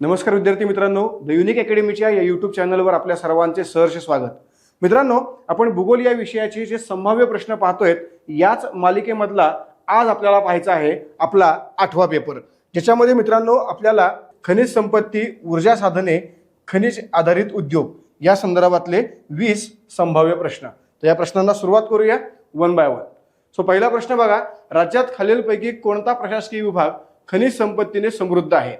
नमस्कार विद्यार्थी मित्रांनो द युनिक अकॅडमीच्या या यूट्यूब चॅनलवर आपल्या सर्वांचे सहर्ष स्वागत. मित्रांनो आपण भूगोल या विषयाचे जे संभाव्य प्रश्न पाहतोय याच मालिकेमधला आज आपल्याला पाहायचा आहे आपला आठवा पेपर ज्याच्यामध्ये मित्रांनो आपल्याला खनिज संपत्ती ऊर्जा साधने खनिज आधारित उद्योग या संदर्भातले वीस संभाव्य प्रश्न. तर या प्रश्नांना सुरुवात करूया वन बाय वन सो पहिला प्रश्न बघा राज्यात खालीलपैकी कोणता प्रशासकीय विभाग खनिज संपत्तीने समृद्ध आहे?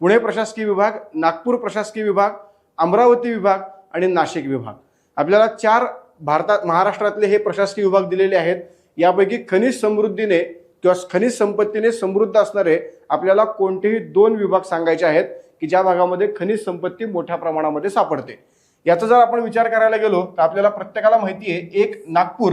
पुणे प्रशासकीय विभाग नागपूर प्रशासकीय विभाग अमरावती विभाग आणि नाशिक विभाग. आपल्याला चार भारतात महाराष्ट्रातले हे प्रशासकीय विभाग दिलेले आहेत. यापैकी खनिज समृद्धीने किंवा खनिज संपत्तीने समृद्ध असणारे आपल्याला कोणतेही दोन विभाग सांगायचे आहेत की ज्या भागामध्ये खनिज संपत्ती मोठ्या प्रमाणामध्ये सापडते. याचा जर आपण विचार करायला गेलो तर आपल्याला प्रत्येकाला माहिती आहे एक नागपूर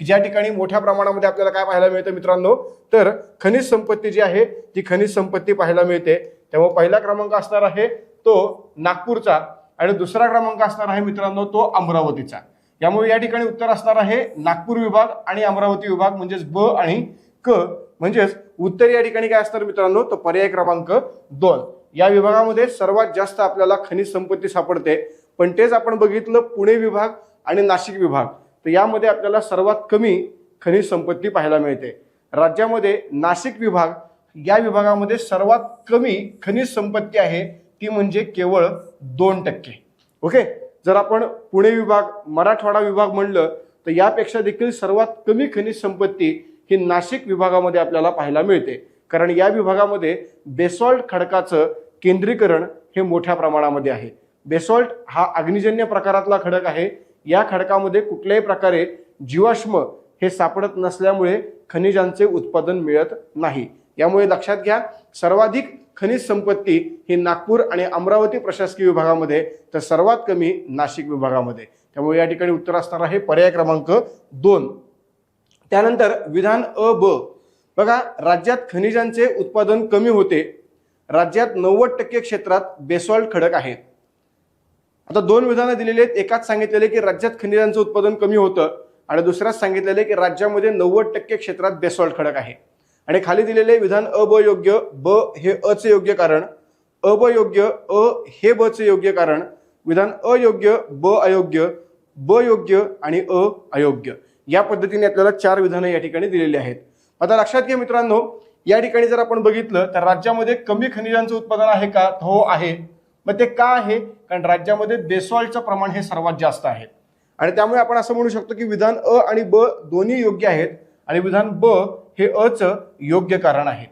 की ज्या ठिकाणी मोठ्या प्रमाणामध्ये आपल्याला काय पाहायला मिळतं मित्रांनो? तर खनिज संपत्ती जी आहे ती खनिज संपत्ती पाहायला मिळते. तेव्हा पहिला क्रमांक असणार आहे तो नागपूरचा आणि दुसरा क्रमांक असणार आहे मित्रांनो तो अमरावतीचा. यामुळे या ठिकाणी उत्तर असणार आहे नागपूर विभाग आणि अमरावती विभाग म्हणजेच ब आणि क. म्हणजेच उत्तर या ठिकाणी काय असणार मित्रांनो? तो पर्याय क्रमांक दोन. या विभागामध्ये सर्वात जास्त आपल्याला खनिज संपत्ती सापडते. पण तेच आपण बघितलं पुणे विभाग आणि नाशिक विभाग. तर यामध्ये आपल्याला सर्वात कमी खनिज संपत्ती पाहायला मिळते. राज्यामध्ये नाशिक विभाग या विभागामध्ये सर्वात कमी खनिज संपत्ती आहे ती म्हणजे केवळ दोन टक्के. ओके? जर आपण पुणे विभाग मराठवाडा विभाग म्हणलं तर यापेक्षा देखील सर्वात कमी खनिज संपत्ती ही नाशिक विभागामध्ये आपल्याला पाहायला मिळते. कारण या विभागामध्ये बेसॉल्ट खडकाचं केंद्रीकरण हे मोठ्या प्रमाणामध्ये आहे. बेसॉल्ट हा अग्निजन्य प्रकारातला खडक आहे. या खडकामध्ये कुठल्याही प्रकारे जीवाश्म हे सापडत नसल्यामुळे खनिजांचे उत्पादन मिळत नाही. यामुळे लक्षात घ्या सर्वाधिक खनिज संपत्ती ही नागपूर आणि अमरावती प्रशासकीय विभागामध्ये तर सर्वात कमी नाशिक विभागामध्ये. त्यामुळे या ठिकाणी उत्तर असणार आहे पर्याय क्रमांक दोन. त्यानंतर विधान अ ब. बघा राज्यात खनिजांचे उत्पादन कमी होते. राज्यात नव्वद टक्के क्षेत्रात बेसॉल्ट खडक आहेत आता दोन विधानं दिलेली आहेत. एकाच सांगितलेले की राज्यात खनिजांचं उत्पादन कमी होतं आणि दुसऱ्याच सांगितलेले की राज्यामध्ये नव्वद टक्के क्षेत्रात बेसॉल्ट खडक आहे. आणि खाली दिलेले विधान अ ब ब हे अ योग्य कारण. अ अ हे ब चे योग्य कारण. विधान अयोग्य ब अयोग्य ब योग्य आणि अ अयोग्य. या पद्धतीने आपल्याला चार विधानं या ठिकाणी दिलेली आहेत. आता लक्षात घ्या मित्रांनो या ठिकाणी जर आपण बघितलं तर राज्यामध्ये कमी खनिजांचं उत्पादन आहे का? हो आहे. मग ते का आहे? कारण राज्यामध्ये बेसॉल्टचं प्रमाण हे सर्वात जास्त आहे. आणि त्यामुळे आपण असं म्हणू शकतो की विधान अ आणि ब दोन्ही योग्य आहेत. आणि विधान ब हे अचं योग्य कारण आहे.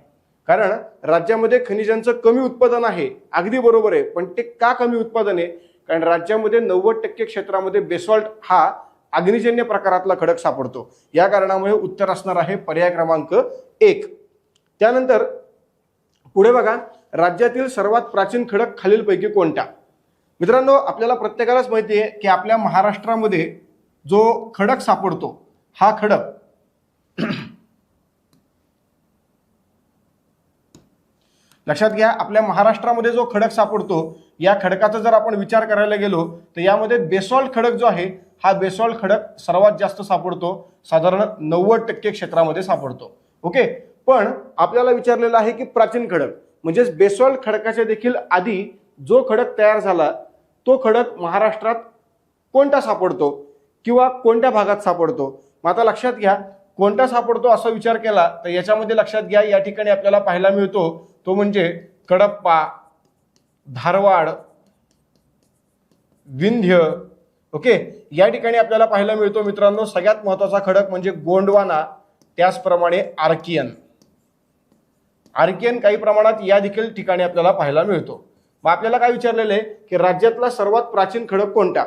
कारण राज्यामध्ये खनिजांचं कमी उत्पादन आहे अगदी बरोबर आहे पण ते का कमी उत्पादन आहे? कारण राज्यामध्ये नव्वद टक्के क्षेत्रामध्ये बेसॉल्ट हा अग्निजन्य प्रकारातला खडक सापडतो. या कारणामुळे उत्तर असणार आहे पर्याय क्रमांक एक. त्यानंतर पुढे बघा राज्यातील सर्वात प्राचीन खडक खालीलपैकी कोणता मित्रांनो आपल्याला प्रत्येकालाच माहिती आहे की आपल्या महाराष्ट्रामध्ये जो खडक सापडतो हा खडक लक्षात घ्या आपल्या महाराष्ट्रामध्ये जो खडक सापडतो या खडकाचा जर आपण विचार करायला गेलो तर यामध्ये बेसॉल खडक जो आहे हा बेसॉल खडक सर्वात जास्त सापडतो साधारण नव्वद टक्के क्षेत्रामध्ये सापडतो. ओके? पण आपल्याला विचारलेलं आहे की प्राचीन खडक म्हणजेच बेसॉल खडकाच्या देखील आधी जो खडक तयार झाला तो खडक महाराष्ट्रात कोणता सापडतो किंवा कोणत्या भागात सापडतो? मग आता लक्षात घ्या कोणता सापडतो असा विचार केला तर याच्यामध्ये लक्षात घ्या या ठिकाणी आपल्याला पाहायला मिळतो तो म्हणजे कडप्पा धारवाड विंध्य. ओके? या ठिकाणी आपल्याला पाहायला मिळतो मित्रांनो सगळ्यात महत्त्वाचा खडक म्हणजे गोंडवाना त्याचप्रमाणे आर्कियन आर्कियन काही प्रमाणात या देखील ठिकाणी आपल्याला पाहायला मिळतो. मग आपल्याला काय विचारलेलं आहे? की राज्यातला सर्वात प्राचीन खडक कोणता?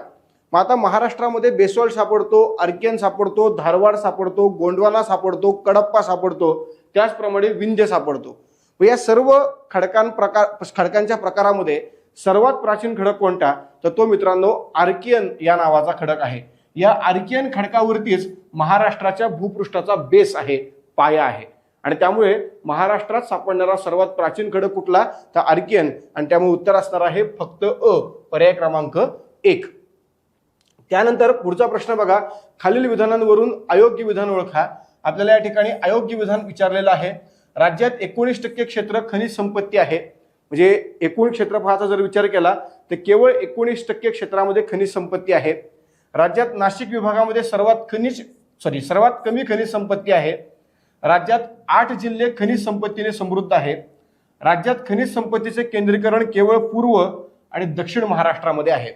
मग आता महाराष्ट्रामध्ये बेसॉल्ट सापडतो आर्कियन सापडतो धारवाड सापडतो गोंडवाना सापडतो कडप्पा सापडतो त्याचप्रमाणे विंध्य सापडतो. व या सर्व खडकां प्रकार खडकांच्या प्रकारामध्ये सर्वात प्राचीन खडक कोणता? तर तो मित्रांनो आर्कियन या नावाचा खडक आहे. या आर्कियन खडकावरतीच महाराष्ट्राच्या भूपृष्ठाचा बेस आहे पाया आहे. आणि त्यामुळे महाराष्ट्रात सापडणारा सर्वात प्राचीन खडक कुठला? तर आर्कियन. आणि त्यामुळे उत्तर असणार आहे फक्त अ पर्याय क्रमांक एक. त्यानंतर पुढचा प्रश्न बघा. खालील विधानांवरून अयोग्य विधान ओळखा. आपल्याला या ठिकाणी अयोग्य विधान विचारलेलं आहे. राज्यात एकोणीस टक्के क्षेत्र खनिज संपत्ती आहे. म्हणजे एकूण क्षेत्रफळाचा जर विचार केला तर केवळ एकोणीस टक्के क्षेत्रामध्ये खनिज संपत्ती आहे. राज्यात नाशिक विभागामध्ये सर्वात खनिज सॉरी सर्वात कमी खनिज संपत्ती आहे. राज्यात आठ जिल्हे खनिज संपत्तीने समृद्ध आहे. राज्यात खनिज संपत्तीचे केंद्रीकरण केवळ पूर्व आणि दक्षिण महाराष्ट्रामध्ये आहे.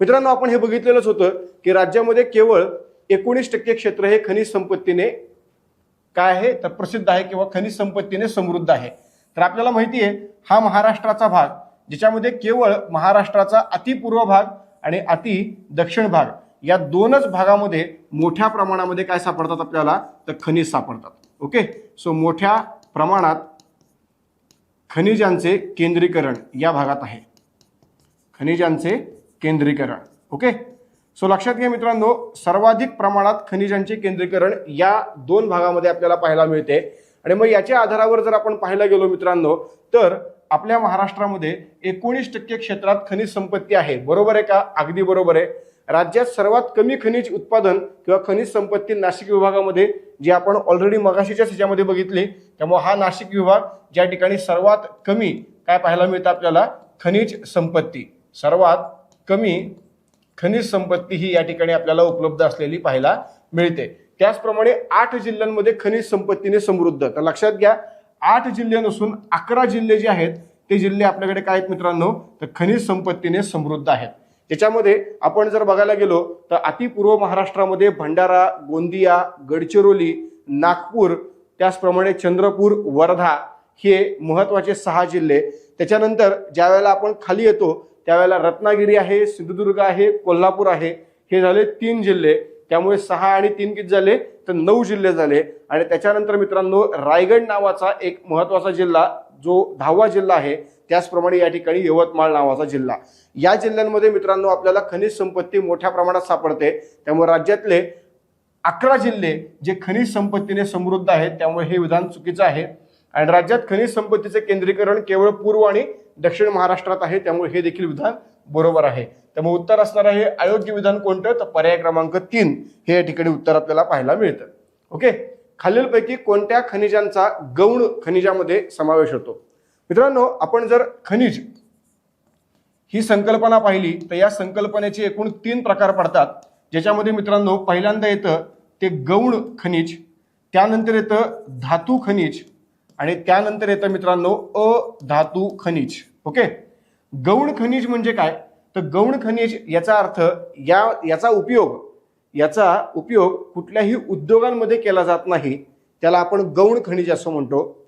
मित्रांनो आपण हे बघितलेलंच होतं की राज्यामध्ये केवळ एकोणीस टक्के क्षेत्र हे खनिज संपत्तीने काय आहे तर प्रसिद्ध आहे किंवा खनिज संपत्तीने समृद्ध आहे. तर आपल्याला माहिती आहे हा महाराष्ट्राचा भाग ज्याच्यामध्ये केवळ महाराष्ट्राचा अतिपूर्व भाग आणि अति दक्षिण भाग या दोनच भागामध्ये मोठ्या प्रमाणामध्ये काय सापडतात आपल्याला तर खनिज सापडतात. ओके? सो मोठ्या प्रमाणात खनिजांचे केंद्रीकरण या भागात आहे. खनिजांचे केंद्रीकरण. ओके? सो लक्षात घ्या मित्रांनो सर्वाधिक प्रमाणात खनिजांचे केंद्रीकरण या दोन भागामध्ये आपल्याला पाहायला मिळते. आणि मग याच्या आधारावर जर आपण पाहायला गेलो मित्रांनो तर आपल्या महाराष्ट्रामध्ये एकोणीस टक्के क्षेत्रात खनिज संपत्ती आहे. बरोबर आहे का? अगदी बरोबर आहे. राज्यात सर्वात कमी खनिज उत्पादन किंवा खनिज संपत्ती नाशिक विभागामध्ये जी आपण ऑलरेडी मगाशीच्या ह्याच्यामध्ये बघितली त्यामुळे हा नाशिक विभाग ज्या ठिकाणी सर्वात कमी काय पाहायला मिळतं आपल्याला? खनिज संपत्ती. सर्वात कमी खनिज संपत्ती ही या ठिकाणी आपल्याला उपलब्ध असलेली पाहायला मिळते. त्याचप्रमाणे आठ जिल्ह्यांमध्ये खनिज संपत्तीने समृद्ध. तर लक्षात घ्या आठ जिल्हे नसून अकरा जिल्हे जे आहेत ते जिल्हे आपल्याकडे काय आहेत मित्रांनो? तर खनिज संपत्तीने समृद्ध आहेत. त्याच्यामध्ये आपण जर बघायला गेलो तर अतिपूर्व महाराष्ट्रामध्ये भंडारा गोंदिया गडचिरोली नागपूर त्याचप्रमाणे चंद्रपूर वर्धा हे महत्त्वाचे सहा जिल्हे. त्याच्यानंतर ज्या वेळेला आपण खाली येतो त्यावेळेला रत्नागिरी आहे सिंधुदुर्ग आहे कोल्हापूर आहे. हे झाले तीन जिल्हे. त्यामुळे सहा आणि तीन किती झाले? तर नऊ जिल्हे झाले. आणि त्याच्यानंतर मित्रांनो रायगड नावाचा एक महत्त्वाचा जिल्हा जो दहावा जिल्हा आहे त्याचप्रमाणे या ठिकाणी यवतमाळ नावाचा जिल्हा. या जिल्ह्यांमध्ये मित्रांनो आपल्याला खनिज संपत्ती मोठ्या प्रमाणात सापडते. त्यामुळे राज्यातले अकरा जिल्हे जे खनिज संपत्तीने समृद्ध आहेत त्यामुळे हे विधान चुकीचं आहे. आणि राज्यात खनिज संपत्तीचे केंद्रीकरण केवळ पूर्व आणि दक्षिण महाराष्ट्रात आहे त्यामुळे हे देखील विधान बरोबर आहे. त्यामुळे उत्तर असणार आहे अयोग्य विधान कोणतं? तर पर्याय क्रमांक तीन हे या ठिकाणी उत्तर आपल्याला पाहायला मिळतं. ओके? खालीलपैकी कोणत्या खनिजांचा गौण खनिजामध्ये समावेश होतो? मित्रांनो आपण जर खनिज ही संकल्पना पाहिली तर या संकल्पनेचे एकूण तीन प्रकार पडतात. ज्याच्यामध्ये मित्रांनो पहिल्यांदा येतं ते गौण खनिज त्यानंतर येतं धातू खनिज आणि त्यानंतर येतं मित्रांनो अधातू खनिज. ओके? गौण खनिज म्हणजे काय? तर गौण खनिज याचा अर्थ या याचा उपयोग याचा उपयोग कुठल्याही उद्योगांमध्ये केला जात नाही. त्याला आपण गौण खनिज असं म्हणतो.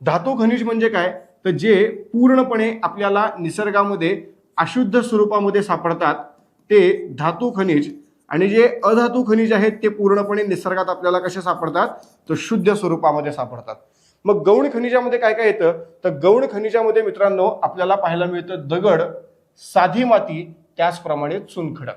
धातू खनिज म्हणजे काय? तर जे पूर्णपणे आपल्याला निसर्गामध्ये अशुद्ध स्वरूपामध्ये सापडतात ते धातू खनिज. आणि जे अधातू खनिज आहेत ते पूर्णपणे निसर्गात आपल्याला कसे सापडतात? तर शुद्ध स्वरूपामध्ये सापडतात. मग गौण खनिजामध्ये काय काय येतं? तर गौण खनिजामध्ये मित्रांनो आपल्याला पाहायला मिळतं दगड साधी माती त्याचप्रमाणे चुनखडक.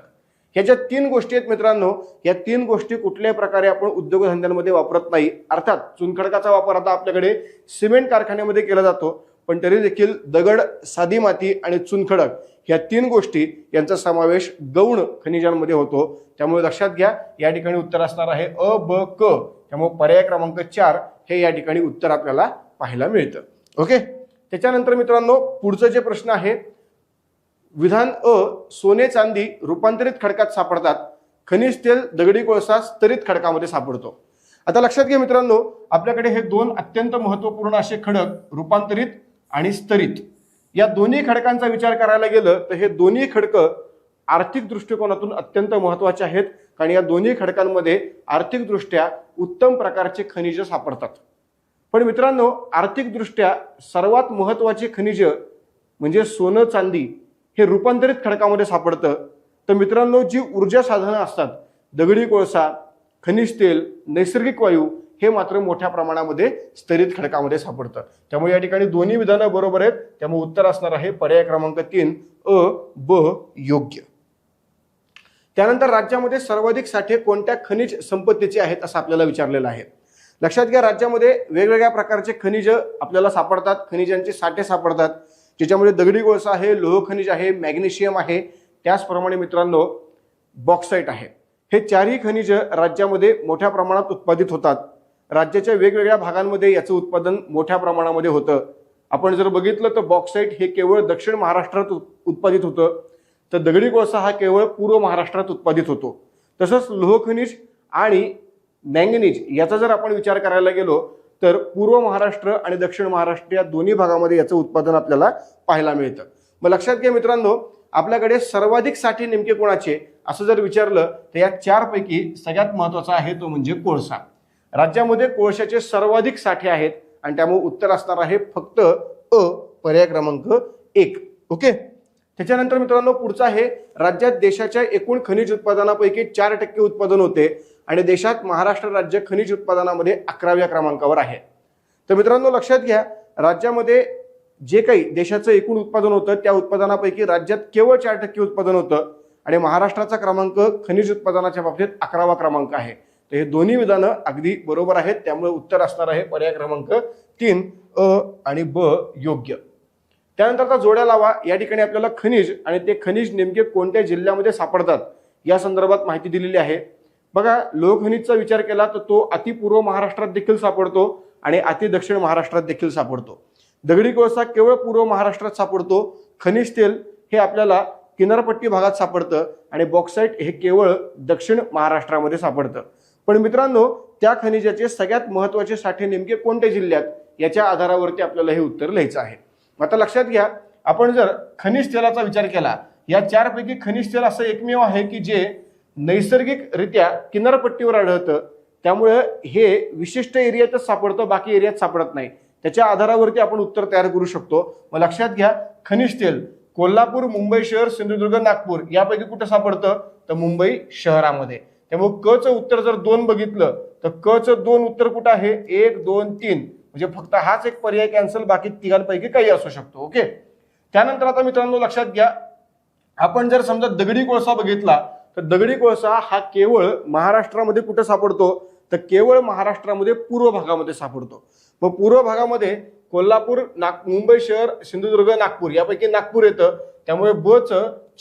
ह्या ज्या तीन गोष्टी आहेत मित्रांनो या तीन गोष्टी कुठल्याही प्रकारे आपण उद्योगधंद्यांमध्ये वापरत नाही. अर्थात चुनखडकाचा वापर आता आपल्याकडे सिमेंट कारखान्यामध्ये केला जातो पण तरी देखील दगड साधी माती आणि चुनखडक ह्या तीन गोष्टी यांचा समावेश गौण खनिजांमध्ये होतो. त्यामुळे लक्षात घ्या या ठिकाणी उत्तर असणार आहे अ ब क. त्यामुळे पर्याय क्रमांक चार हे या ठिकाणी उत्तर आपल्याला पाहायला मिळतं. ओके? त्याच्यानंतर मित्रांनो पुढचं जे प्रश्न आहे विधान अ सोने चांदी रूपांतरित खडकात सापडतात. खनिज तेल दगडी कोळसा स्तरित खडकामध्ये सापडतो. आता लक्षात घ्या मित्रांनो आपल्याकडे हे दोन अत्यंत महत्त्वपूर्ण असे खडक रूपांतरित आणि स्तरित. या दोन्ही खडकांचा विचार करायला गेलं तर हे दोन्ही खडकं आर्थिक दृष्टिकोनातून अत्यंत महत्त्वाचे आहेत. कारण या दोन्ही खडकांमध्ये आर्थिकदृष्ट्या उत्तम प्रकारचे खनिज सापडतात. पण मित्रांनो आर्थिकदृष्ट्या सर्वात महत्त्वाचे खनिज म्हणजे सोनं चांदी हे रूपांतरित खडकामध्ये सापडतं. तर मित्रांनो जी ऊर्जा साधनं असतात दगडी कोळसा खनिज तेल नैसर्गिक वायू हे मात्र मोठ्या प्रमाणामध्ये स्तरित खडकामध्ये सापडतं त्यामुळे या ठिकाणी दोन्ही विधानं बरोबर आहेत. त्यामुळे उत्तर असणार आहे पर्याय क्रमांक तीन अ ब योग्य. त्यानंतर राज्यामध्ये सर्वाधिक साठे कोणत्या खनिज संपत्तीचे आहेत असं आपल्याला विचारलेलं आहे. लक्षात घ्या राज्यामध्ये वेगवेगळ्या प्रकारचे खनिज आपल्याला सापडतात. खनिजांचे साठे सापडतात. ज्याच्यामध्ये दगडी कोळसा आहे लोह खनिज आहे मॅग्नेशियम आहे. त्याचप्रमाणे मित्रांनो बॉक्साईट आहे. हे चारही खनिज राज्यामध्ये मोठ्या प्रमाणात उत्पादित होतात. राज्याच्या वेगवेगळ्या भागांमध्ये याचं उत्पादन मोठ्या प्रमाणामध्ये होतं. आपण जर बघितलं तर बॉक्साईट हे केवळ दक्षिण महाराष्ट्रात उत्पादित होतं. तर दगडी कोळसा हा केवळ पूर्व महाराष्ट्रात उत्पादित होतो. तसंच लोहखनिज आणि मँगनीज याचा जर आपण विचार करायला गेलो तर पूर्व महाराष्ट्र आणि दक्षिण महाराष्ट्र या दोन्ही भागामध्ये याचं उत्पादन आपल्याला पाहायला मिळतं. मग लक्षात घ्या मित्रांनो आपल्याकडे सर्वाधिक साठे नेमके कोणाचे? असं जर विचारलं तर या चारपैकी सगळ्यात महत्त्वाचा आहे तो म्हणजे कोळसा. राज्यामध्ये कोळशाचे सर्वाधिक साठे आहेत आणि त्यामुळे उत्तर असणार आहे फक्त अ पर्याय क्रमांक एक. ओके? त्याच्यानंतर मित्रांनो पुढचं आहे. राज्यात देशाच्या एकूण खनिज उत्पादनापैकी चार टक्के उत्पादन होते आणि देशात महाराष्ट्र राज्य खनिज उत्पादनामध्ये अकराव्या क्रमांकावर आहे. तर मित्रांनो लक्षात घ्या राज्यामध्ये जे काही देशाचं एकूण उत्पादन होतं त्या उत्पादनापैकी राज्यात केवळ चार टक्के उत्पादन होतं आणि महाराष्ट्राचा क्रमांक खनिज उत्पादनाच्या बाबतीत अकरावा क्रमांक आहे. तर हे दोन्ही विधानं अगदी बरोबर आहेत. त्यामुळे उत्तर असणार आहे पर्याय क्रमांक तीन अ आणि ब योग्य. त्यानंतर आता जोड्या लावा. या ठिकाणी आपल्याला खनिज आणि ते खनिज नेमके कोणत्या जिल्ह्यामध्ये सापडतात या संदर्भात माहिती दिलेली आहे. बघा लोहखनिजचा विचार केला तर तो अतिपूर्व महाराष्ट्रात देखील सापडतो आणि अति दक्षिण महाराष्ट्रात देखील सापडतो. दगडी कोळसा केवळ पूर्व महाराष्ट्रात सापडतो. खनिज तेल हे आपल्याला किनारपट्टी भागात सापडतं आणि बॉक्साईट हे केवळ दक्षिण महाराष्ट्रामध्ये सापडतं. पण मित्रांनो त्या खनिजाचे सगळ्यात महत्त्वाचे साठे नेमके कोणत्या जिल्ह्यात? याच्या आधारावरती आपल्याला हे उत्तर लिहायचं आहे. आता लक्षात घ्या आपण जर खनिज तेलाचा विचार केला या चारपैकी खनिज तेल असं एकमेव आहे की जे नैसर्गिकरित्या किनारपट्टीवर आढळतं. त्यामुळे हे विशिष्ट एरियातच सापडतं बाकी एरियात सापडत नाही. त्याच्या आधारावरती आपण उत्तर तयार करू शकतो. मग लक्षात घ्या खनिज तेल कोल्हापूर मुंबई शहर सिंधुदुर्ग नागपूर यापैकी कुठं सापडतं? तर मुंबई शहरामध्ये. त्यामुळे क चं उत्तर जर दोन बघितलं तर क चं दोन उत्तर कुठं आहे? एक दोन तीन. म्हणजे फक्त हाच एक पर्याय कॅन्सल बाकी तिघांपैकी काही असू शकतो ओके? त्यानंतर आता मित्रांनो लक्षात घ्या आपण जर समजा दगडी कोळसा बघितला तर दगडी कोळसा हा केवळ महाराष्ट्रामध्ये कुठं सापडतो? तर केवळ महाराष्ट्रामध्ये पूर्व भागामध्ये सापडतो. मग पूर्व भागामध्ये कोल्हापूर नाग मुंबई शहर सिंधुदुर्ग नागपूर यापैकी नागपूर येतं. त्यामुळे ब च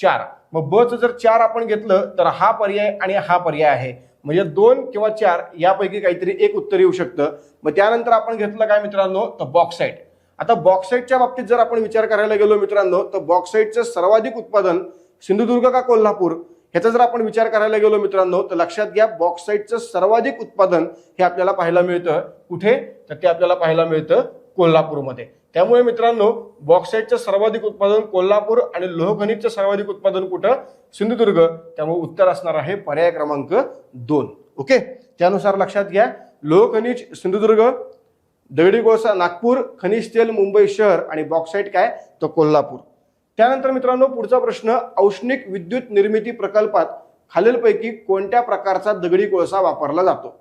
चार. मग ब जर चार आपण घेतलं तर हा पर्याय आणि हा पर्याय आहे. म्हणजे दोन किंवा चार यापैकी काहीतरी एक उत्तर येऊ शकतं. मग त्यानंतर आपण घेतलं काय मित्रांनो? तर बॉक्साईट आता बॉक्साईटच्या बाबतीत जर आपण विचार करायला गेलो मित्रांनो तर बॉक्साईटचं सर्वाधिक उत्पादन सिंधुदुर्ग का कोल्हापूर? ह्याचा जर आपण विचार करायला गेलो मित्रांनो तर लक्षात घ्या बॉक्साईटचं सर्वाधिक उत्पादन हे आपल्याला पाहायला मिळतं. कुठे? तर ते आपल्याला पाहायला मिळतं कोल्हापूरमध्ये. त्यामुळे मित्रांनो बॉक्साईटचं सर्वाधिक उत्पादन कोल्हापूर आणि लोहखनिजचं सर्वाधिक उत्पादन कुठं? सिंधुदुर्ग. त्यामुळे उत्तर असणार आहे पर्याय क्रमांक दोन. ओके त्यानुसार लक्षात घ्या. लोहखनिज सिंधुदुर्ग दगडी कोळसा नागपूर खनिज तेल मुंबई शहर आणि बॉक्साईट काय? तर कोल्हापूर. त्यानंतर मित्रांनो पुढचा प्रश्न औष्णिक विद्युत निर्मिती प्रकल्पात खालीलपैकी कोणत्या प्रकारचा दगडी कोळसा वापरला जातो?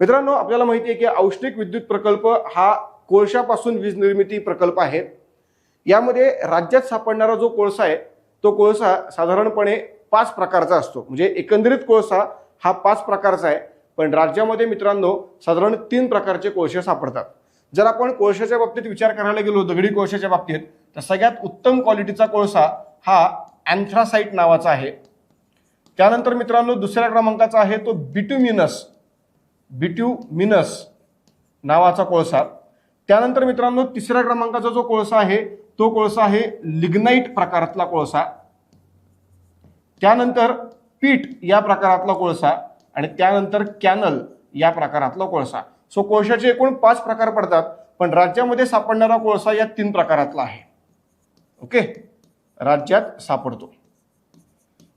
मित्रांनो आपल्याला माहिती आहे की औष्णिक विद्युत प्रकल्प हा कोळशापासून वीज निर्मिती प्रकल्प आहे. यामध्ये राज्यात सापडणारा जो कोळसा आहे तो कोळसा साधारणपणे पाच प्रकारचा असतो. म्हणजे एकंदरीत कोळसा हा पाच प्रकारचा आहे. पण राज्यामध्ये मित्रांनो साधारण तीन प्रकारचे कोळसे सापडतात. जर आपण कोळशाच्या बाबतीत विचार करायला गेलो दगडी कोळशाच्या बाबतीत तर सगळ्यात उत्तम क्वालिटीचा कोळसा हा अँथ्रासाईट नावाचा आहे. त्यानंतर मित्रांनो दुसऱ्या क्रमांकाचा आहे तो बिट्युमिनस. बिट्युमिनस नावाचा कोळसा. त्यानंतर मित्रांनो तिसऱ्या क्रमांकाचा जो कोळसा आहे तो कोळसा आहे लिग्नाईट प्रकारातला कोळसा. त्यानंतर पीठ या प्रकारातला कोळसा आणि त्यानंतर कॅनल या प्रकारातला कोळसा. सो कोळशाचे एकूण पाच प्रकार पडतात पण राज्यामध्ये सापडणारा कोळसा या तीन प्रकारातला आहे. ओके राज्यात सापडतो.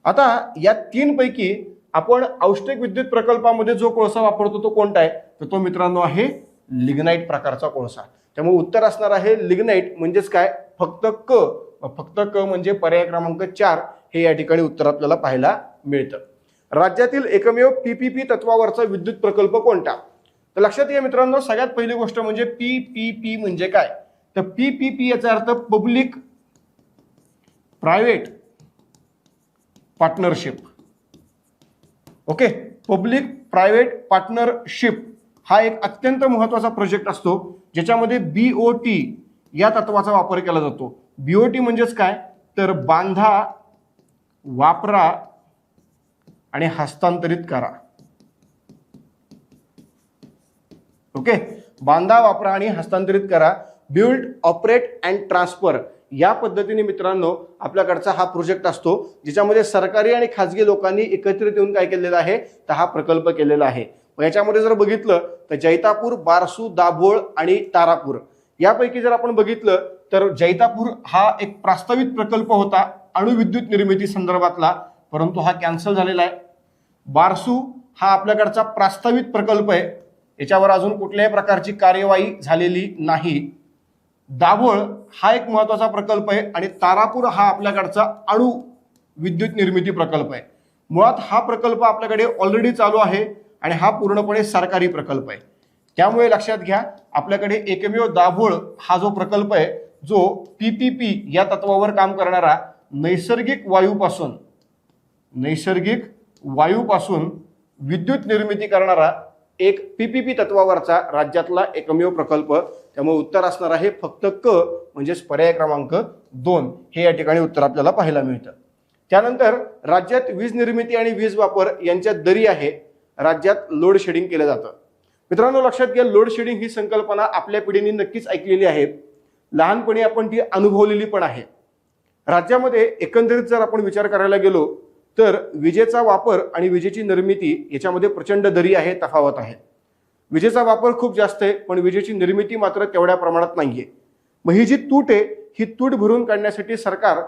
आता या तीन पैकी आपण औष्णिक विद्युत प्रकल्पामध्ये जो कोळसा वापरतो तो कोणता आहे? तर तो मित्रांनो आहे लिग्नाईट प्रकारचा कोळसा. त्यामुळे उत्तर असणार आहे लिग्नाईट म्हणजेच काय? फक्त क. फक्त क म्हणजे पर्याय क्रमांक चार हे या ठिकाणी उत्तर आपल्याला पाहायला मिळतं. राज्यातील एकमेव पीपीपी तत्वावरचा विद्युत प्रकल्प कोणता? तर लक्षात घ्या मित्रांनो सगळ्यात पहिली गोष्ट म्हणजे पी पी पी म्हणजे काय? तर पी पी पी याचा अर्थ public private partnership okay? Public private partnership हा एक अत्यंत महत्त्वाचा प्रोजेक्ट असतो ज्याच्यामध्ये बी ओ टी या तत्वाचा वापर केला जातो. बी ओ टी म्हणजेच काय? तर बांधा वापरा आणि हस्तांतरित करा. ओके बांधा वापरा आणि हस्तांतरित करा. बिल्ड ऑपरेट अँड ट्रान्सफर या पद्धतीने मित्रांनो आपल्याकडचा हा प्रोजेक्ट असतो ज्याच्यामध्ये सरकारी आणि खाजगी लोकांनी एकत्रित येऊन काय केलेलं आहे? तर हा प्रकल्प केलेला आहे. याच्यामध्ये जर बघितलं तर जैतापूर बारसू दाभोळ आणि तारापूर. यापैकी जर आपण बघितलं तर जैतापूर हा एक प्रस्तावित प्रकल्प होता अणुविद्युत निर्मिती संदर्भातला परंतु हा कॅन्सल झालेला आहे. बारसू हा आपल्याकडचा प्रस्तावित प्रकल्प आहे. याच्यावर अजून कुठल्याही प्रकारची कार्यवाही झालेली नाही. दाभोळ हा एक महत्त्वाचा प्रकल्प आहे आणि तारापूर हा आपल्याकडचा अणु विद्युत निर्मिती प्रकल्प आहे. मुळात हा प्रकल्प आपल्याकडे ऑलरेडी चालू आहे. आणि हा पूर्णपणे सरकारी प्रकल्प आहे. त्यामुळे लक्षात घ्या आपल्याकडे एकमेव दाभोळ हा जो प्रकल्प आहे जो पीपीपी या तत्वावर काम करणारा नैसर्गिक वायूपासून नैसर्गिक वायूपासून विद्युत निर्मिती करणारा एक पीपीपी तत्वावरचा राज्यातला एकमेव प्रकल्प. त्यामुळे उत्तर असणार आहे फक्त क म्हणजेच पर्याय क्रमांक दोन. हे या ठिकाणी उत्तर आपल्याला पाहायला मिळतं. त्यानंतर राज्यात वीज निर्मिती आणि वीज वापर यांच्यात दरी आहे. राज्यात लोड शेडिंग केलं जातं. मित्रांनो लक्षात घ्या लोड शेडिंग ही संकल्पना आपल्या पिढीने नक्कीच ऐकलेली आहे. लहानपणी आपण ती अनुभवलेली पण आहे. राज्यामध्ये एकंदरीत जर आपण विचार करायला गेलो तर विजेचा वापर आणि विजेची निर्मिती याच्यामध्ये प्रचंड दरी आहे तफावत आहे. विजेचा वापर खूप जास्त आहे पण विजेची निर्मिती मात्र तेवढ्या प्रमाणात नाही आहे मग ही जी तूट आहे ही तूट भरून काढण्यासाठी सरकार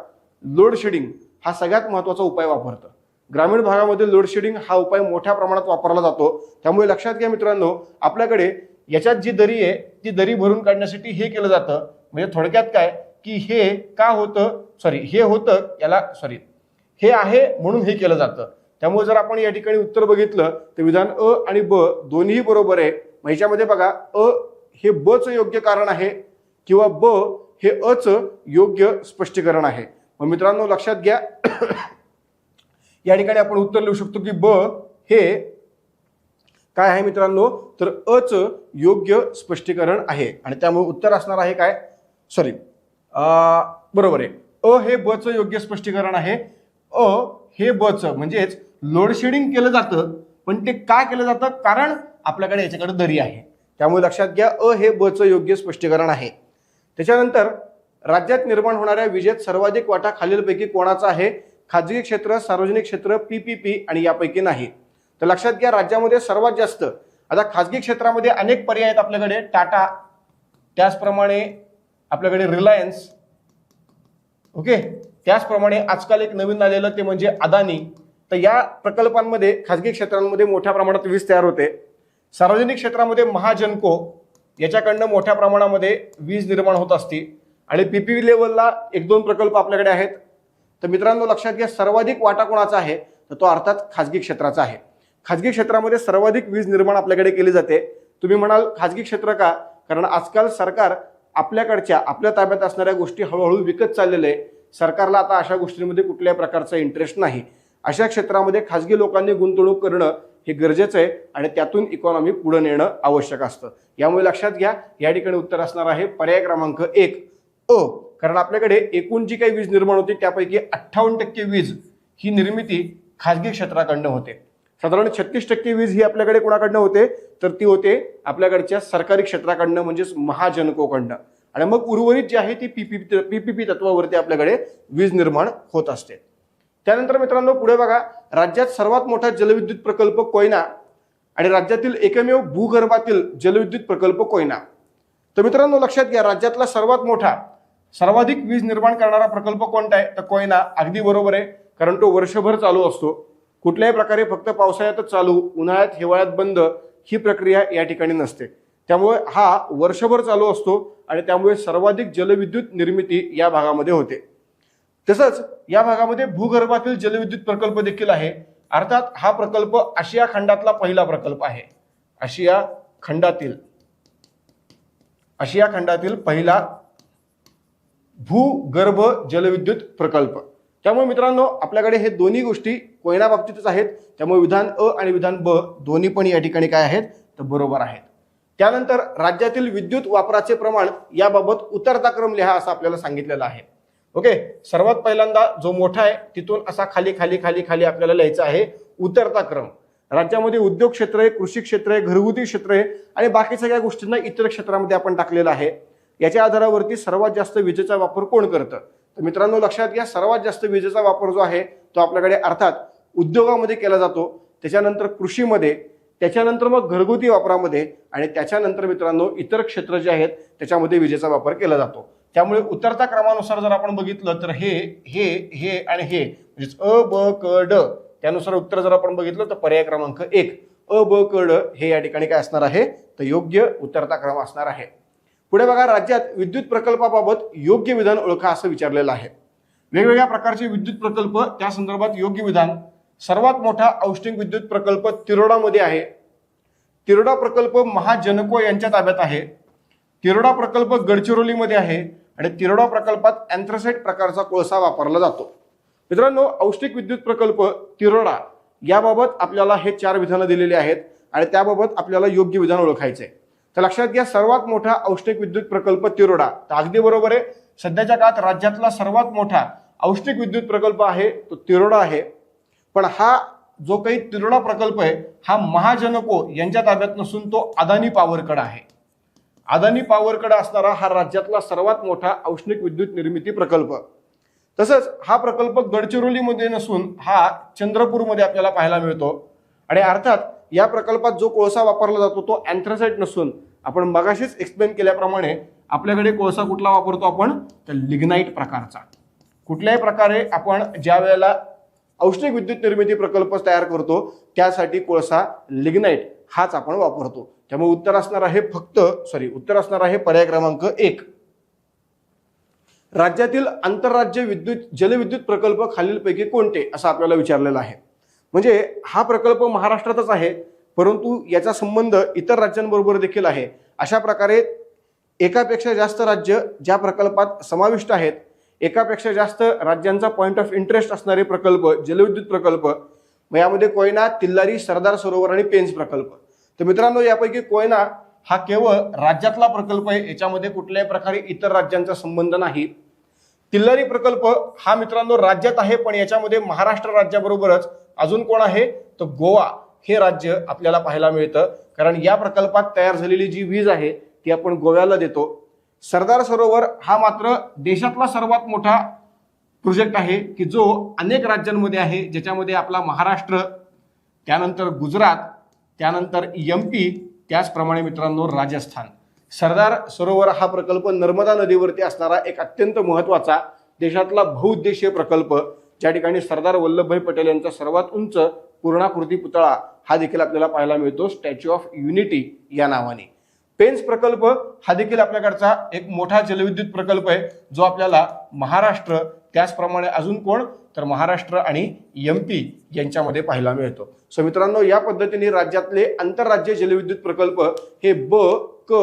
लोड शेडिंग हा सगळ्यात महत्त्वाचा उपाय वापरतं. ग्रामीण भागामध्ये लोडशेडिंग हा उपाय मोठ्या प्रमाणात वापरला जातो. त्यामुळे लक्षात घ्या मित्रांनो आपल्याकडे याच्यात जी दरी आहे ती दरी भरून काढण्यासाठी हे केलं जातं. म्हणजे थोडक्यात काय? की हे का होतं? सॉरी हे होतं याला सॉरी हे आहे म्हणून हे केलं जातं. त्यामुळे जर आपण या ठिकाणी उत्तर बघितलं तर विधान अ आणि ब दोन्ही बरोबर आहे. मग ह्याच्यामध्ये बघा अ हे ब च योग्य कारण आहे किंवा ब हे अ च योग्य स्पष्टीकरण आहे. मग मित्रांनो लक्षात घ्या. या ठिकाणी आपण उत्तर लिहू शकतो की ब हे काय आहे मित्रांनो? तर अ च योग्य स्पष्टीकरण आहे. आणि त्यामुळे उत्तर असणार आहे काय? सॉरी बरोबर आहे. अ हे ब च योग्य स्पष्टीकरण आहे. अ हे ब च म्हणजेच लोडशेडिंग केलं जातं पण ते का केलं जातं? कारण आपल्याकडे याच्याकडे दरी आहे. त्यामुळे लक्षात घ्या अ हे ब च योग्य स्पष्टीकरण आहे. त्याच्यानंतर राज्यात निर्माण होणाऱ्या विजेत सर्वाधिक वाटा खालीलपैकी कोणाचा आहे? खाजगी क्षेत्र सार्वजनिक क्षेत्र पीपीपी आणि यापैकी नाही. तर लक्षात घ्या राज्यामध्ये सर्वात जास्त आता खाजगी क्षेत्रामध्ये अनेक पर्याय आहेत आपल्याकडे. टाटा त्याचप्रमाणे आपल्याकडे रिलायन्स ओके? त्याचप्रमाणे आजकाल एक नवीन आलेलं ते म्हणजे अदानी. तर या प्रकल्पांमध्ये खाजगी क्षेत्रांमध्ये मोठ्या प्रमाणात वीज तयार होते. सार्वजनिक क्षेत्रामध्ये महाजनको याच्याकडनं मोठ्या प्रमाणामध्ये वीज निर्माण होत असते. आणि पीपीव्ही लेवलला एक दोन प्रकल्प आपल्याकडे आहेत. तर मित्रांनो लक्षात घ्या सर्वाधिक वाटा कोणाचा आहे? तर तो अर्थात खाजगी क्षेत्राचा आहे. खाजगी क्षेत्रामध्ये सर्वाधिक वीज निर्माण आपल्याकडे केली जाते. तुम्ही म्हणाल खाजगी क्षेत्र का? कारण आजकाल सरकार आपल्याकडच्या आपल्या ताब्यात असणाऱ्या गोष्टी हळूहळू विकत चाललेले आहे. सरकारला आता अशा गोष्टींमध्ये कुठल्याही प्रकारचा इंटरेस्ट नाही. अशा क्षेत्रामध्ये खाजगी लोकांनी गुंतवणूक करणं हे गरजेचं आहे आणि त्यातून इकॉनॉमी पुढे नेणं आवश्यक असतं. यामुळे लक्षात घ्या या ठिकाणी उत्तर असणार आहे पर्याय क्रमांक एक. अ. कारण आपल्याकडे एकूण जी काही वीज निर्माण होते त्यापैकी अठ्ठावन्न टक्के वीज ही निर्मिती खाजगी क्षेत्राकडनं होते. साधारण छत्तीस टक्के वीज ही आपल्याकडे कोणाकडनं होते? तर ती होते आपल्याकडच्या सरकारी क्षेत्राकडनं म्हणजेच महाजनकोकडनं. आणि मग उर्वरित जी आहे ती पीपीपी पीपीपी तत्वावरती आपल्याकडे वीज निर्माण होत असते. त्यानंतर मित्रांनो पुढे बघा राज्यात सर्वात मोठा जलविद्युत प्रकल्प कोयना आणि राज्यातील एकमेव भूगर्भातील जलविद्युत प्रकल्प कोयना. तर मित्रांनो लक्षात घ्या राज्यातला सर्वात मोठा सर्वाधिक वीज निर्माण करणारा प्रकल्प कोणता आहे? तर कोयना अगदी बरोबर आहे. कारण तो वर्षभर चालू असतो. कुठल्याही प्रकारे फक्त पावसाळ्यातच चालू उन्हाळ्यात हिवाळ्यात बंद ही प्रक्रिया या ठिकाणी नसते. त्यामुळे हा वर्षभर चालू असतो आणि त्यामुळे सर्वाधिक जलविद्युत निर्मिती या भागामध्ये होते. तसंच या भागामध्ये भूगर्भातील जलविद्युत प्रकल्प देखील आहे. अर्थात हा प्रकल्प आशिया खंडातला पहिला प्रकल्प आहे. आशिया खंडातील आशिया खंडातील पहिला भूगर्भ जलविद्युत प्रकल्प. त्यामुळे मित्रांनो आपल्याकडे हे दोन्ही गोष्टी कोयना बाबतीतच आहेत. त्यामुळे विधान अ आणि विधान ब दोन्ही पण या ठिकाणी काय आहेत? तर बरोबर आहेत. त्यानंतर राज्यातील विद्युत वापराचे प्रमाण याबाबत उतरता क्रम लिहा असं आपल्याला सांगितलेलं आहे. ओके? सर्वात पहिल्यांदा जो मोठा आहे तिथून असा खाली खाली खाली खाली आपल्याला लिहायचा आहे उतरता क्रम. राज्यामध्ये उद्योग क्षेत्र आहे कृषी क्षेत्र आहे घरगुती क्षेत्र आहे आणि बाकी सगळ्या गोष्टींना इतर क्षेत्रामध्ये आपण टाकलेलं आहे. याच्या आधारावरती सर्वात जास्त विजेचा वापर कोण करतं? तर मित्रांनो लक्षात घ्या सर्वात जास्त विजेचा वापर जो आहे तो आपल्याकडे अर्थात उद्योगामध्ये केला जातो. त्याच्यानंतर कृषीमध्ये त्याच्यानंतर मग घरगुती वापरामध्ये आणि त्याच्यानंतर मित्रांनो इतर क्षेत्र जे आहेत त्याच्यामध्ये विजेचा वापर केला जातो. त्यामुळे उतरता क्रमानुसार जर आपण बघितलं तर हे हे हे आणि हे म्हणजेच अ ब क ड त्यानुसार उत्तर जर आपण बघितलं तर पर्याय क्रमांक एक. अ ब क ड हे या ठिकाणी काय असणार आहे? तर योग्य उतरता क्रम असणार आहे. पुढे बघा राज्यात विद्युत प्रकल्पाबाबत योग्य विधान ओळखा असं विचारलेलं आहे. वेगवेगळ्या प्रकारचे विद्युत प्रकल्प त्या संदर्भात योग्य विधान. सर्वात मोठा औष्णिक विद्युत प्रकल्प तिरोडामध्ये आहे. तिरोडा प्रकल्प महाजनको यांच्या ताब्यात आहे. तिरोडा प्रकल्प गडचिरोलीमध्ये आहे आणि तिरोडा प्रकल्पात अँथ्रसाइट प्रकारचा कोळसा वापरला जातो. मित्रांनो औष्णिक विद्युत प्रकल्प तिरोडा याबाबत आपल्याला हे चार विधानं दिलेली आहेत आणि त्याबाबत आपल्याला योग्य विधान ओळखायचं आहे तर लक्षात घ्या सर्वात मोठा औष्णिक विद्युत प्रकल्प तिरोडा. तर अगदी बरोबर आहे. सध्याच्या काळात राज्यातला सर्वात मोठा औष्णिक विद्युत प्रकल्प आहे तो तिरोडा आहे. पण हा जो काही तिरोडा प्रकल्प आहे हा महाजनको यांच्या ताब्यात नसून तो अदानी पॉवरकडे आहे. अदानी पॉवरकडे असणारा हा राज्यातला सर्वात मोठा औष्णिक विद्युत निर्मिती प्रकल्प. तसंच हा प्रकल्प गडचिरोलीमध्ये नसून हा चंद्रपूरमध्ये आपल्याला पाहायला मिळतो. आणि अर्थात या प्रकल्पात जो कोळसा वापरला जातो तो अँथ्रासाईट नसून आपण मगाशीच एक्सप्लेन केल्याप्रमाणे आपल्याकडे कोळसा कुठला वापरतो आपण? तर लिग्नाईट प्रकारचा. कुठल्याही प्रकारे आपण ज्या वेळेला औष्णिक विद्युत निर्मिती प्रकल्प तयार करतो त्यासाठी कोळसा लिग्नाईट हाच आपण वापरतो. त्यामुळे उत्तर असणार आहे फक्त सॉरी उत्तर असणार आहे पर्याय क्रमांक एक. राज्यातील आंतरराज्य विद्युत जलविद्युत प्रकल्प खालीलपैकी कोणते? असं आपल्याला विचारलेलं आहे. म्हणजे हा प्रकल्प महाराष्ट्रातच आहे. परंतु याचा संबंध इतर राज्यांबरोबर देखील आहे. अशा प्रकारे एकापेक्षा जास्त राज्य ज्या प्रकल्पात समाविष्ट आहेत एकापेक्षा जास्त राज्यांचा पॉईंट ऑफ इंटरेस्ट असणारे प्रकल्प जलविद्युत प्रकल्प मग यामध्ये कोयना तिल्लारी सरदार सरोवर आणि पेन्स प्रकल्प. तर मित्रांनो यापैकी कोयना हा केवळ राज्यातला प्रकल्प आहे याच्यामध्ये कुठल्याही प्रकारे इतर राज्यांचा संबंध नाही. तिल्लारी प्रकल्प हा मित्रांनो राज्यात आहे पण याच्यामध्ये महाराष्ट्र राज्याबरोबरच अजून कोण आहे? तर गोवा. हे राज्य आपल्याला पाहायला मिळतं. कारण या प्रकल्पात तयार झालेली जी वीज आहे ती आपण गोव्याला देतो. सरदार सरोवर हा मात्र देशातला सर्वात मोठा प्रोजेक्ट आहे की जो अनेक राज्यांमध्ये आहे ज्याच्यामध्ये आपला महाराष्ट्र त्यानंतर गुजरात त्यानंतर एम पी त्याचप्रमाणे मित्रांनो राजस्थान. सरदार सरोवर हा प्रकल्प नर्मदा नदीवरती असणारा एक अत्यंत महत्त्वाचा देशातला बहुउद्देशीय प्रकल्प. ज्या ठिकाणी सरदार वल्लभभाई पटेल यांचा सर्वात उंच पूर्णाकृती पुतळा हा देखील आपल्याला पाहायला मिळतो. स्टॅच्यू ऑफ युनिटी या नावाने. पेन्स प्रकल्प हा देखील आपल्याकडचा एक मोठा जलविद्युत प्रकल्प आहे जो आपल्याला महाराष्ट्र त्याचप्रमाणे अजून कोण? तर महाराष्ट्र आणि एम पी यांच्यामध्ये पाहायला मिळतो. सो मित्रांनो या पद्धतीने राज्यातले आंतरराज्य जलविद्युत प्रकल्प हे ब क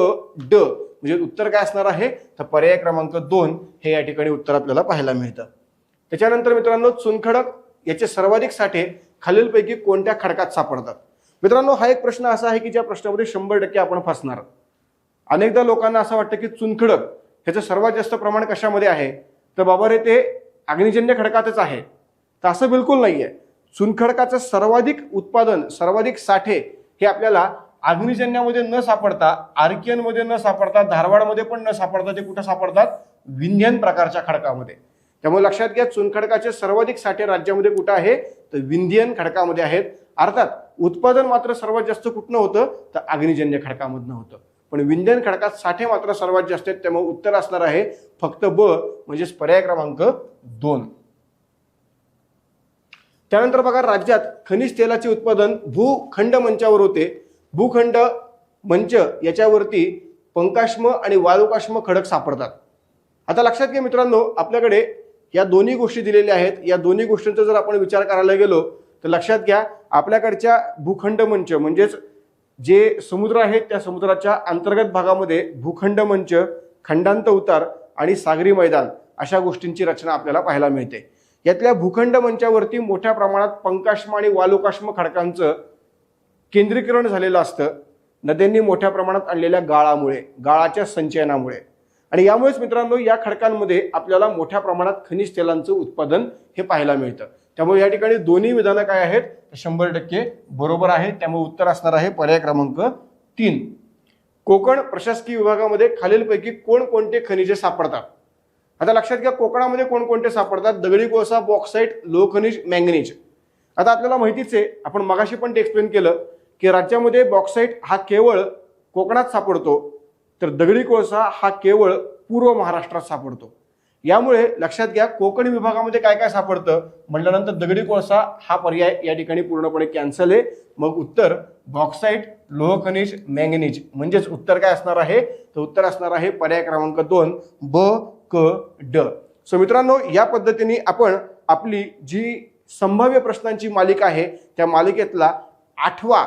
ड म्हणजे उत्तर काय असणार आहे? तर पर्याय क्रमांक दोन हे या ठिकाणी उत्तर आपल्याला पाहायला मिळतं. त्याच्यानंतर मित्रांनो चुनखडक याचे सर्वाधिक साठे खालीलपैकी कोणत्या खडकात सापडतात? मित्रांनो हा एक प्रश्न असा आहे की ज्या प्रश्नामध्ये शंभर टक्के आपण फसणार. अनेकदा लोकांना असं वाटतं की चुनखडक ह्याचं सर्वात जास्त प्रमाण कशामध्ये आहे? तर बाबा रे ते अग्निजन्य खडकातच आहे. तर असं बिलकुल नाही आहे चुनखडकाचं सर्वाधिक उत्पादन सर्वाधिक साठे हे आपल्याला अग्निजन्यामध्ये न सापडता आर्कियनमध्ये न सापडता धारवाडमध्ये पण न सापडता ते कुठं सापडतात? विंध्यन प्रकारच्या खडकामध्ये. त्यामुळे लक्षात घ्या चुनखडकाचे सर्वाधिक साठे राज्यामध्ये कुठं आहे? तर विंधियन खडकामध्ये आहेत. अर्थात उत्पादन मात्र सर्वात जास्त कुठनं होतं? तर अग्निजन्य खडकामधनं होतं. पण विंध्यन खडकात साठे मात्र सर्वात जास्त आहेत त्यामुळे उत्तर असणार आहे फक्त ब म्हणजेच पर्याय क्रमांक दोन. त्यानंतर बघा राज्यात खनिज तेलाचे उत्पादन भूखंड मंचावर होते. भूखंड मंच याच्यावरती पंकाश्म आणि वालुकाश्म खडक सापडतात. आता लक्षात घ्या मित्रांनो आपल्याकडे या दोन्ही गोष्टी दिलेल्या आहेत. या दोन्ही गोष्टींचा जर आपण विचार करायला गेलो तर लक्षात घ्या आपल्याकडच्या भूखंड मंच म्हणजेच जे समुद्र आहेत त्या समुद्राच्या अंतर्गत भागामध्ये भूखंड मंच खंडांत उतार आणि सागरी मैदान अशा गोष्टींची रचना आपल्याला पाहायला मिळते. यातल्या भूखंड मंचावरती मोठ्या प्रमाणात पंकाश्म आणि वालुकाश्म खडकांचं केंद्रीकरण झालेलं असतं. नद्यांनी मोठ्या प्रमाणात आणलेल्या गाळामुळे गाळाच्या संचयनामुळे. आणि यामुळेच मित्रांनो या खडकांमध्ये आपल्याला मोठ्या प्रमाणात खनिज तेलांचं उत्पादन हे पाहायला मिळतं. त्यामुळे या ठिकाणी दोन्ही विधानं काय आहेत? शंभर टक्के बरोबर आहे. त्यामुळे उत्तर असणार आहे पर्याय क्रमांक तीन. कोकण प्रशासकीय विभागामध्ये खालीलपैकी कोणकोणते खनिजे सापडतात? आता लक्षात घ्या कोकणामध्ये कोणकोणते सापडतात? दगडी कोळसा बॉक्साईट लोहखनिज मॅंगनीज. आता आपल्याला माहितीच आहे आपण मगाशी पण ते एक्सप्लेन केलं की राज्यामध्ये बॉक्साईट हा केवळ कोकणात सापडतो तर दगडी कोळसा हा केवळ पूर्व महाराष्ट्रात सापडतो. यामुळे लक्षात घ्या कोकण विभागामध्ये काय काय सापडतं? म्हटल्यानंतर दगडी कोळसा हा पर्याय या ठिकाणी पूर्णपणे कॅन्सल आहे. मग उत्तर बॉक्साईट लोह खनिज मॅंगनीज म्हणजेच उत्तर काय असणार आहे? तर उत्तर असणार आहे पर्याय क्रमांक दोन ब क ड. सो मित्रांनो या पद्धतीने आपण आपली जी संभाव्य प्रश्नांची मालिका आहे त्या मालिकेतला आठवा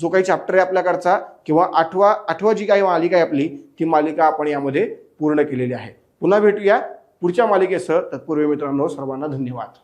जो काही चॅप्टर आहे आपल्याकडचा किंवा आठवा आठवा जी काही मालिका आहे आपली ती मालिका आपण यामध्ये पूर्ण केलेली आहे. पुन्हा भेटूया पुढच्या मालिकेसह. तत्पूर्वी मित्रांनो सर्वांना धन्यवाद.